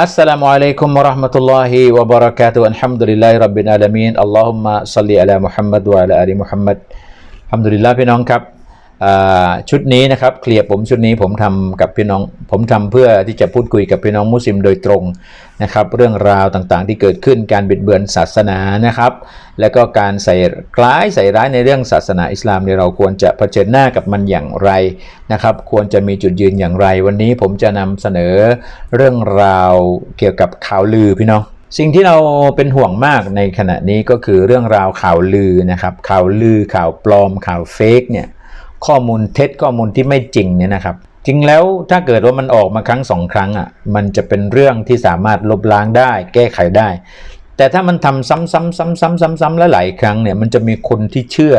อัสสลามุอะลัยกุมวะเราะห์มะตุลลอฮิวะบะเราะกาตุฮ์อัลฮัมดุลิลลาฮิร็อบบิลอาลามีนอัลลอฮุมมะศ็อลลิอะลามุฮัมมัดวะอะลาอาลีมุฮัมมัดอัลฮัมดุลิลลาห์พี่น้องครับอ่า ชุดนี้นะครับเคลียร์ผมชุดนี้ผมทำกับพี่น้อง ผมทำเพื่อที่จะพูดคุยกับพี่น้องมุสลิมโดยตรงนะครับ เรื่องราวต่างๆที่เกิดขึ้นการบิดเบือนศาสนานะครับ แล้วก็การใส่คล้ายใส่ร้ายในเรื่องศาสนาอิสลามเนี่ยเราควรจะเผชิญหน้ากับมันอย่างไรนะครับ ควรจะมีจุดยืนอย่างไร วันนี้ผมจะนำเสนอเรื่องราวเกี่ยวกับข่าวลือพี่น้องสิ่งที่เราเป็นห่วงมากในขณะนี้ก็คือเรื่องราวข่าวลือนะครับข่าวลือข่าวปลอมข่าวเฟกเนี่ย ข้อมูลเท็จข้อมูลที่ไม่จริงเนี่ยนะครับจริงแล้วถ้าเกิดว่ามันออกมาครั้งสองครั้งอะมันจะเป็นเรื่องที่สามารถลบล้างได้ แก้ไขได้ แต่ถ้ามันทำซ้ำๆๆๆๆๆและหลายครั้งเนี่ยมันจะมีคนที่เชื่อ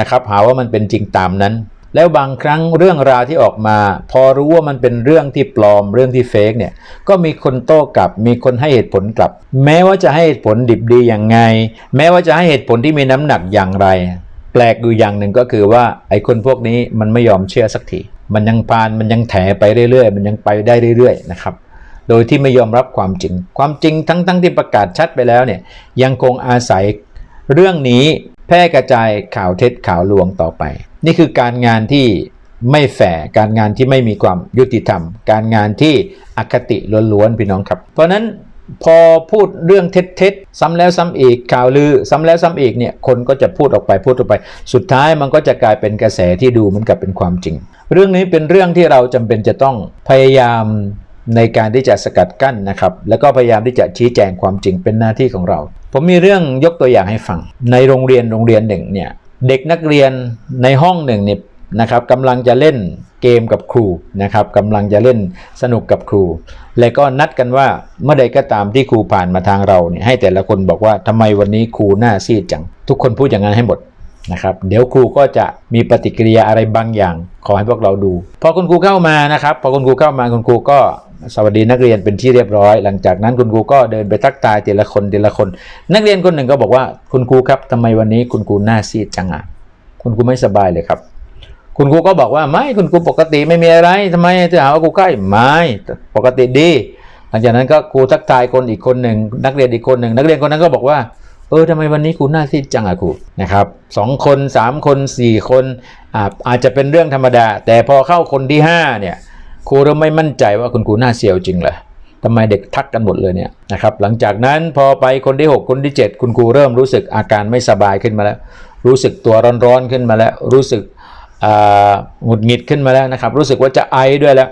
นะครับหาว่ามันเป็นจริงตามนั้น แล้วบางครั้งเรื่องราวที่ออกมา พอรู้ว่ามันเป็นเรื่องที่ปลอมเรื่องที่เฟกเนี่ยก็มีคนโต้กลับ มีคนให้เหตุผลกลับ แม้ว่าจะให้เหตุผลดิบดีอย่างไง แม้ว่าจะให้เหตุผลที่มีน้ำหนักอย่างไร แปลกอยู่อย่างหนึ่งก็คือว่าไอ้คนพวกนี้มันไม่ยอมเชื่อสักทีมันยังพานมันยังแถไปเรื่อยๆ มันยังไปได้เรื่อยๆนะครับโดยที่ไม่ยอมรับความจริง ความจริงทั้งๆทที่ประกาศชัดไปแล้วเนี่ยยังคงอาศัยเรื่องนี้แพร่กระจายข่าวเท็จข่าวลวงต่อไป นี่คือการงานที่ไม่แฝงการงานที่ไม่มีความยุติธรรม การงานที่อคติล้วนๆพี่น้องครับ เพราะฉะนั้น พอพูดเรื่องเท็จๆซ้ำแล้วซ้ำอีกข่าวลือซ้ำแล้วซ้ำอีกเนี่ยคนก็จะพูดออกไปพูดออกไป สุดท้ายมันก็จะกลายเป็นกระแสที่ดูเหมือนกับเป็นความจริง เรื่องนี้เป็นเรื่องที่เราจำเป็นจะต้องพยายามในการที่จะสกัดกั้นนะครับ แล้วก็พยายามที่จะชี้แจงความจริงเป็นหน้าที่ของเรา ผมมีเรื่องยกตัวอย่างให้ฟัง ในโรงเรียนโรงเรียนหนึ่งเนี่ยเด็กนักเรียนในห้องหนึ่งเนี่ยนะครับกำลังจะเล่น เกมกับครูนะครับกำลังจะเล่นสนุกกับครู และก็นัดกันว่าเมื่อใดก็ตามที่ครูผ่านมาทางเราเนี่ยให้แต่ละคนบอกว่าทำไมวันนี้ครูหน้าซีดจัง ทุกคนพูดอย่างนั้นให้หมดนะครับเดี๋ยวครูก็จะมีปฏิกิริยาอะไรบางอย่าง ขอให้พวกเราดู พอคุณครูเข้ามานะครับพอคุณครูเข้ามาคุณครูก็สวัสดีนักเรียนเป็นที่เรียบร้อย หลังจากนั้นคุณครูก็เดินไปทักทายทีละคนทีละคน นักเรียนคนหนึ่งก็บอกว่าคุณครูครับทำไมวันนี้คุณครูหน้าซีดจังอะคุณครูไม่สบายเลยครับ คุณครูก็บอกว่าไม่คุณครูปกติไม่มีอะไรทำไมถึงหาว่าครูไข้ไม่ปกติดีหลังจากนั้นก็ครูทักทายคนอีกคนหนึ่งนักเรียนอีกคนหนึ่งนักเรียนคนนั้นก็บอกว่าเออทำไมวันนี้ครูหน้าซีดจังอะครูนะครับสองคนสามคนสี่คนอาจจะเป็นเรื่องธรรมดา แต่พอเข้าคนที่ห้าเนี่ยครูเริ่มไม่มั่นใจว่าคุณครูหน้าเสียวจริงเหรอทำไมเด็กทักกันหมดเลยเนี่ยนะครับหลังจากนั้นพอไปคนที่ 6 คนที่ 7 คุณครูเริ่มรู้สึกอาการไม่สบายขึ้นมาแล้ว รู้สึกตัวร้อนๆขึ้นมาแล้ว รู้สึก หงุดหงิดขึ้นมาแล้วนะครับ รู้สึกว่าจะไอด้วยแล้ว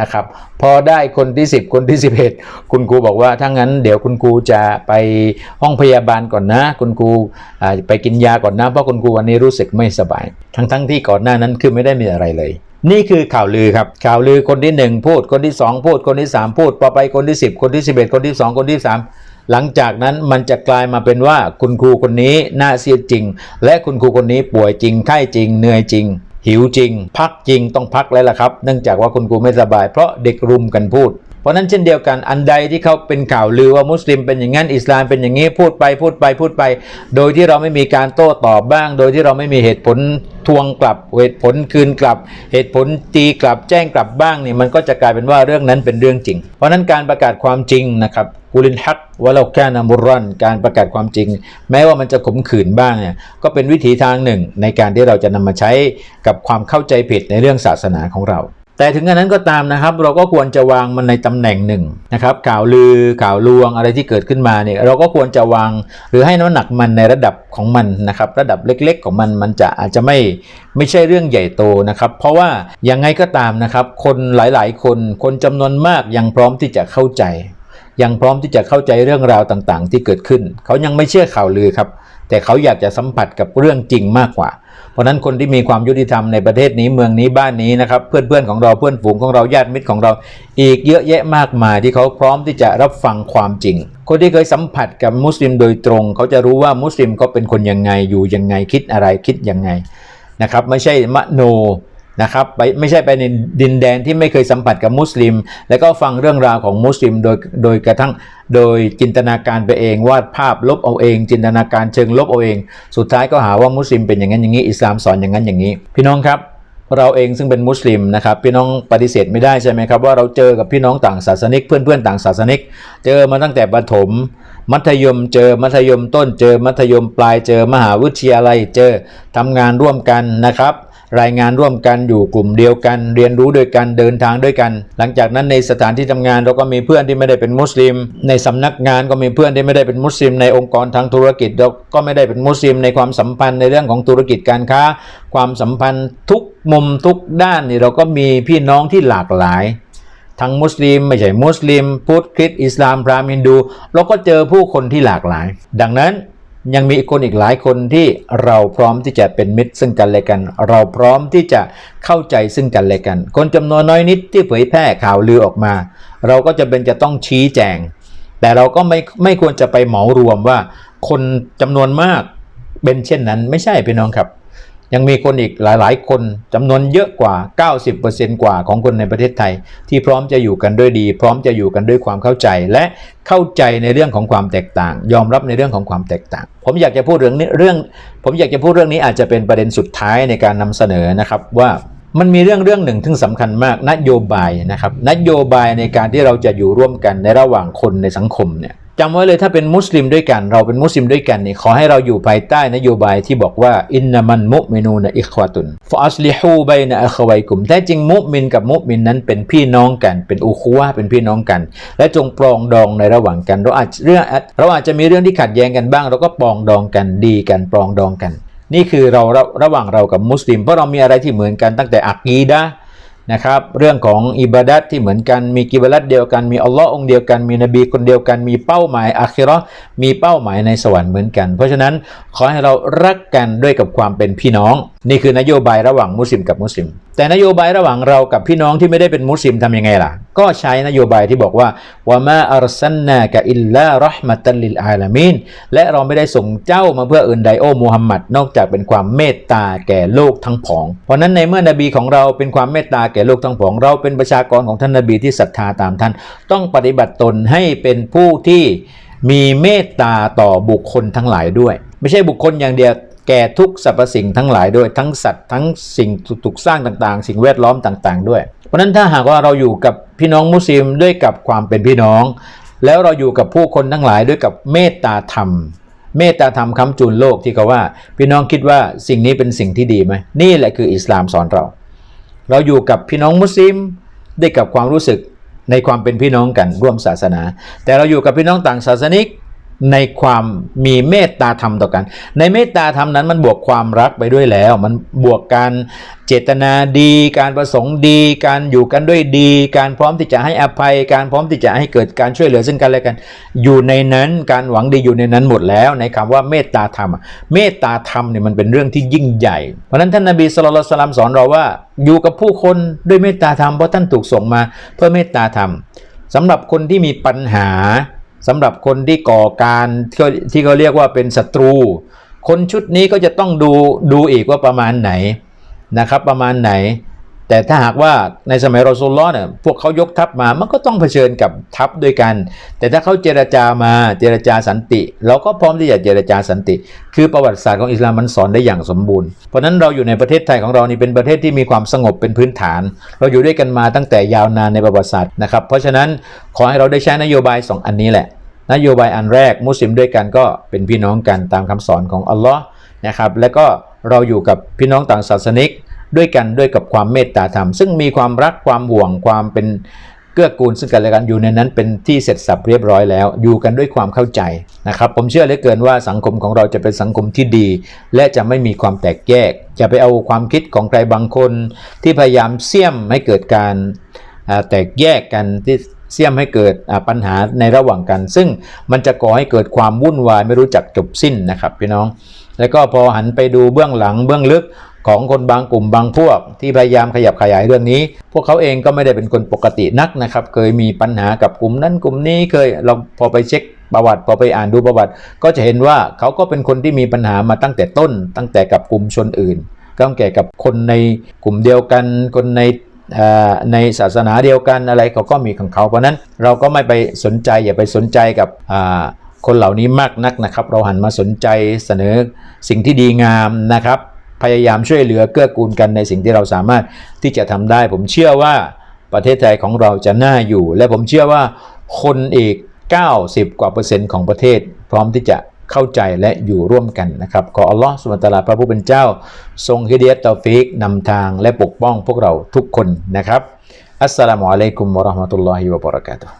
นะครับพอได้คนที่ 10 คนที่ 11 คุณครูบอกว่าถ้างั้นเดี๋ยวคุณครูจะไปห้องพยาบาลก่อนนะ คุณครูไปกินยาก่อนนะเพราะคุณครูวันนี้รู้สึกไม่สบาย ทั้งๆทที่ก่อนหน้านั้นคือไม่ได้มีอะไรเลย นี่คือข่าวลือครับข่าวลือคนที่ 1 พูด คนที่ 2 พูด คนที่ 3 พูดพอไปคนที่ 10 คนที่ 11 คนที่ 2 คนที่ 3 หลังจากนั้นมันจะกลายมาเป็นว่าคุณครูคนนี้น้าเสียจริง และคุณครูคนนี้ป่วยจริงไข้จริงเหนื่อยจริง หิวจริง พักจริงต้องพักแล้วล่ะครับ เนื่องจากว่าคุณครูไม่สบายเพราะเด็กรุมกันพูด เพราะนั้นเช่นเดียวกันอันใดที่เขาเป็นข่าวลือว่ามุสลิมเป็นอย่างนั้นอิสลามเป็นอย่างนี้พูดไปพูดไปพูดไป โดยที่เราไม่มีการโต้ตอบบ้าง โดยที่เราไม่มีเหตุผลทวงกลับเหตุผลคืนกลับ เหตุผลตีกลับแจ้งกลับบ้างนี่มันก็จะกลายเป็นว่าเรื่องนั้นเป็นเรื่องจริง เพราะนั้นการประกาศความจริงนะครับกุลินฮักวะเราแค่นามุรอนการประกาศความจริง แม้ว่ามันจะขมขื่นบ้างเนี่ยก็เป็นวิถีทางหนึ่งในการที่เราจะนำมาใช้กับความเข้าใจผิดในเรื่องศาสนาของเรา แต่ถึงกระนั้นก็ตามนะครับ เราก็ควรจะวางมันในตำแหน่งหนึ่งนะครับข่าวลือข่าวลวงอะไรที่เกิดขึ้นมาเนี่ยเราก็ควรจะวางหรือให้น้ำหนักมันในระดับของมันนะครับ ระดับเล็กๆของมันมันจะอาจจะไม่ไม่ใช่เรื่องใหญ่โตนะครับ เพราะว่ายังไงก็ตามนะครับ คนหลายๆ คนคนจำนวนมากยังพร้อมที่จะเข้าใจยังพร้อมที่จะเข้าใจเรื่องราวต่างๆ ที่เกิดขึ้น เขายังไม่เชื่อข่าวลือครับ แต่เขาอยากจะสัมผัสกับเรื่องจริงมากกว่า เพราะนั้นคนที่มีความยุติธรรมในประเทศนี้เมืองนี้บ้านนี้นะครับ เพื่อนๆของเราเพื่อนฝูงของเราญาติมิตรของเรา อีกเยอะแยะมากมายที่เขาพร้อมที่จะรับฟังความจริง คนที่เคยสัมผัสกับมุสลิมโดยตรง เขาจะรู้ว่ามุสลิมก็เป็นคนยังไงอยู่ยังไงคิดอะไรคิดยังไงนะครับไม่ใช่มโน นะครับไปไม่ใช่ไปในดินแดนที่ไม่เคยสัมผัสกับมุสลิม แล้วก็ฟังเรื่องราวของมุสลิมโดยโดยกระทั่งโดยจินตนาการไปเองวาดภาพลบเอาเอง จินตนาการเชิงลบเอาเอง สุดท้ายก็หาว่ามุสลิมเป็นอย่างนั้นอย่างนี้อิสลามสอนอย่างนั้นอย่างนี้ พี่น้องครับเราเองซึ่งเป็นมุสลิมนะครับพี่น้องปฏิเสธไม่ได้ใช่ไหมครับว่าเราเจอกับพี่น้องต่างศาสนิก เพื่อนๆต่างศาสนิก เจอมาตั้งแต่ประถม มัธยมเจอมัธยมต้นเจอมัธยมปลายเจอมหาวิทยาลัยเจอทำงานร่วมกันนะครับ รายงานร่วมกันอยู่กลุ่มเดียวกัน เรียนรู้ด้วยกันเดินทางด้วยกัน หลังจากนั้นในสถานที่ทำงานเราก็มีเพื่อนที่ไม่ได้เป็นมุสลิม ในสำนักงานก็มีเพื่อนที่ไม่ได้เป็นมุสลิม ในองค์กรทางธุรกิจเราก็ไม่ได้เป็นมุสลิม ในความสัมพันธ์ในเรื่องของธุรกิจการค้า ความสัมพันธ์ทุกมุมทุกด้านนี่เราก็มีพี่น้องที่หลากหลายทั้งมุสลิมไม่ใช่มุสลิมพุทธคริสต์อิสลามพราหมณ์ฮินดู เราก็เจอผู้คนที่หลากหลาย ดังนั้น ยังมีคนอีกหลายคนที่เราพร้อมที่จะเป็นมิตรซึ่งกันและกัน เราพร้อมที่จะเข้าใจซึ่งกันและกัน คนจำนวนน้อยนิดที่เผยแพร่ข่าวลือออกมา เราก็จะเป็นจะต้องชี้แจง แต่เราก็ไม่ไม่ควรจะไปเหมารวมว่า คนจำนวนมากเป็นเช่นนั้นไม่ใช่พี่น้องครับ ยังมีคนอีกหลายๆ คนจำนวนเยอะกว่า 90%กว่าของคนในประเทศไทย ที่พร้อมจะอยู่กันด้วยดี พร้อมจะอยู่กันด้วยความเข้าใจ และเข้าใจในเรื่องของความแตกต่าง ยอมรับในเรื่องของความแตกต่าง ผมอยากจะพูดเรื่องนี้เรื่อง ผมอยากจะพูดเรื่องนี้อาจจะเป็นประเด็นสุดท้ายในการนำเสนอนะครับว่ามันมีเรื่องเรื่องหนึ่งที่สำคัญมากนโยบายนะครับนโยบายในการที่เราจะอยู่ร่วมกันในระหว่างคนในสังคมเนี่ย จำไว้เลยถ้าเป็นมุสลิมด้วยกัน เราเป็นมุสลิมด้วยกันนี่ขอให้เราอยู่ภายใต้นโยบายที่บอกว่าอินนามันมุมินูนอิควาตุนฟอัสลิฮูบัยนะอัควัยกุมแท้จริงมุมินกับมุมินนั้นเป็นพี่น้องกันเป็นอูคุวะเป็นพี่น้องกัน และจงปรองดองในระหว่างกัน เราอาจเรื่องเราอาจจะมีเรื่องที่ขัดแย้งกันบ้าง เราก็ปรองดองกันดีกันปรองดองกัน นี่คือเราระหว่างเรากับมุสลิมเพราะเรามีอะไรที่เหมือนกันตั้งแต่อักีดะ นะครับเรื่องของอิบาดัตที่เหมือนกันมีกิบลัตเดียวกันมีอัลลอฮ์องเดียวกัน มีนบีคนเดียวกัน มีเป้าหมายอาคิรอมีเป้าหมายในสวรรค์เหมือนกัน เพราะฉะนั้นขอให้เรารักกันด้วยกับความเป็นพี่น้อง นี่คือนโยบายระหว่างมุสลิมกับมุสลิม แต่นโยบายระหว่างเรากับพี่น้องที่ไม่ได้เป็นมุสลิมทำยังไงล่ะ ก็ใช้นโยบายที่บอกว่าวะมาอัรซันนากะอิลลารห์มะตันลิลอาลามีนและเราไม่ได้ส่งเจ้ามาเพื่ออื่นใดโอ้มูฮัมหมัดนอกจากเป็นความเมตตาแก่โลกทั้งผอง เพราะนั้นในเมื่อนบีของเราเป็นความเมตตาแก่โลกทั้งผอง เราเป็นประชากรของท่านนบีที่ศรัทธาตามท่าน ต้องปฏิบัติตนให้เป็นผู้ที่มีเมตตาต่อบุคคลทั้งหลายด้วย ไม่ใช่บุคคลอย่างเดียว แก่ทุกสรรพสิ่งทั้งหลายด้วยทั้งสัตว์ทั้งสิ่งถูกสร้างต่างๆ สิ่งแวดล้อมต่างๆ ด้วย เพราะนั้นถ้าหากว่าเราอยู่กับพี่น้องมุสลิมด้วยกับความเป็นพี่น้อง แล้วเราอยู่กับผู้คนทั้งหลายด้วยกับเมตตาธรรม เมตตาธรรมคำจูนโลกที่เขาว่า พี่น้องคิดว่าสิ่งนี้เป็นสิ่งที่ดีไหมนี่แหละคืออิสลามสอนเรา เราอยู่กับพี่น้องมุสลิมได้กับความรู้สึกในความเป็นพี่น้องกันร่วมศาสนา แต่เราอยู่กับพี่น้องต่างศาสนิก ในความมีเมตตาธรรมต่อกัน ในเมตตาธรรมนั้นมันบวกความรักไปด้วยแล้ว มันบวกการเจตนาดี การประสงค์ดี การอยู่กันด้วยดี การพร้อมที่จะให้อภัย การพร้อมที่จะให้เกิดการช่วยเหลือซึ่งกันและกัน อยู่ในนั้นการหวังดีอยู่ในนั้นหมดแล้ว ในคำว่าเมตตาธรรม เมตตาธรรมเนี่ยมันเป็นเรื่องที่ยิ่งใหญ่ เพราะนั้นท่านนบีสุลต่านสลัมสอนเราว่า อยู่กับผู้คนด้วยเมตตาธรรมเพราะท่านถูกส่งมาเพื่อเมตตาธรรมสำหรับคนที่มีปัญหา สำหรับคนที่ก่อการที่เขาที่เขาเรียกว่าเป็นศัตรู คนชุดนี้ก็จะต้องดูดูอีกว่าประมาณไหนนะครับ ประมาณไหน แต่ถ้าหากว่าในสมัยรอซูลลอฮ์เนี่ยพวกเขายกทัพมามันก็ต้องเผชิญกับทัพด้วยกัน แต่ถ้าเขาเจรจามาเจรจาสันติ เราก็พร้อมที่จะเจรจาสันติ คือประวัติศาสตร์ของอิสลามมันสอนได้อย่างสมบูรณ์เพราะนั้นเราอยู่ในประเทศไทยของเรานี่เป็นประเทศที่มีความสงบเป็นพื้นฐาน เราอยู่ด้วยกันมาตั้งแต่ยาวนานในประวัติศาสตร์นะครับเพราะฉะนั้นขอให้เราได้ใช้นโยบายสองอันนี้แหละนโยบายอันแรกมุสลิมด้วยกันก็เป็นพี่น้องกันตามคำสอนของอัลลอฮ์นะครับแล้วก็เราอยู่กับพี่น้องต่างศาสนิก ด้วยกันด้วยกับความเมตตาธรรม ซึ่งมีความรักความห่วงความเป็นเกื้อกูลซึ่งกันและกันอยู่ในนั้นเป็นที่เสร็จสับเรียบร้อยแล้วอยู่กันด้วยความเข้าใจนะครับ ผมเชื่อเหลือเกินว่าสังคมของเราจะเป็นสังคมที่ดี และจะไม่มีความแตกแยก จะไปเอาความคิดของใครบางคน ที่พยายามเสี่ยมให้เกิดการแตกแยกกันที่ เสี่ยมให้เกิดปัญหาในระหว่างกัน ซึ่งมันจะก่อให้เกิดความวุ่นวายไม่รู้จักจบสิ้นนะครับพี่น้อง แล้วก็พอหันไปดูเบื้องหลังเบื้องลึกของคนบางกลุ่มบางพวก ที่พยายามขยับขยายเรื่องนี้ พวกเขาเองก็ไม่ได้เป็นคนปกตินักนะครับ เคยมีปัญหากับกลุ่มนั้นกลุ่มนี้เคยเราพอไปเช็คประวัติพอไปอ่านดูประวัติ ก็จะเห็นว่าเขาก็เป็นคนที่มีปัญหามาตั้งแต่ต้น ตั้งแต่กับกลุ่มชนอื่นก็ตั้งแต่กับคนในกลุ่มเดียวกันคนใน ในศาสนาเดียวกันอะไรเขาก็มีของเขา เพราะนั้นเราก็ไม่ไปสนใจอย่าไปสนใจกับคนเหล่านี้มากนักนะครับ เราหันมาสนใจเสนอสิ่งที่ดีงามนะครับ พยายามช่วยเหลือเกื้อกูลกันในสิ่งที่เราสามารถที่จะทำได้ ผมเชื่อว่าประเทศไทยของเราจะน่าอยู่ และผมเชื่อว่าคนอีก 90 กว่าเปอร์เซ็นต์ของประเทศ พร้อมที่จะ เข้าใจและอยู่ร่วมกันนะครับขออัลลอฮ์สุบัตะอาลาพระผู้เป็นเจ้า ทรงฮิดียะห์เตาฟิกนำทางและปกป้องพวกเราทุกคนนะครับอัสสลามุอะลัยกุมวะราะห์มะตุลลอฮิวะบะเราะกาตุฮ์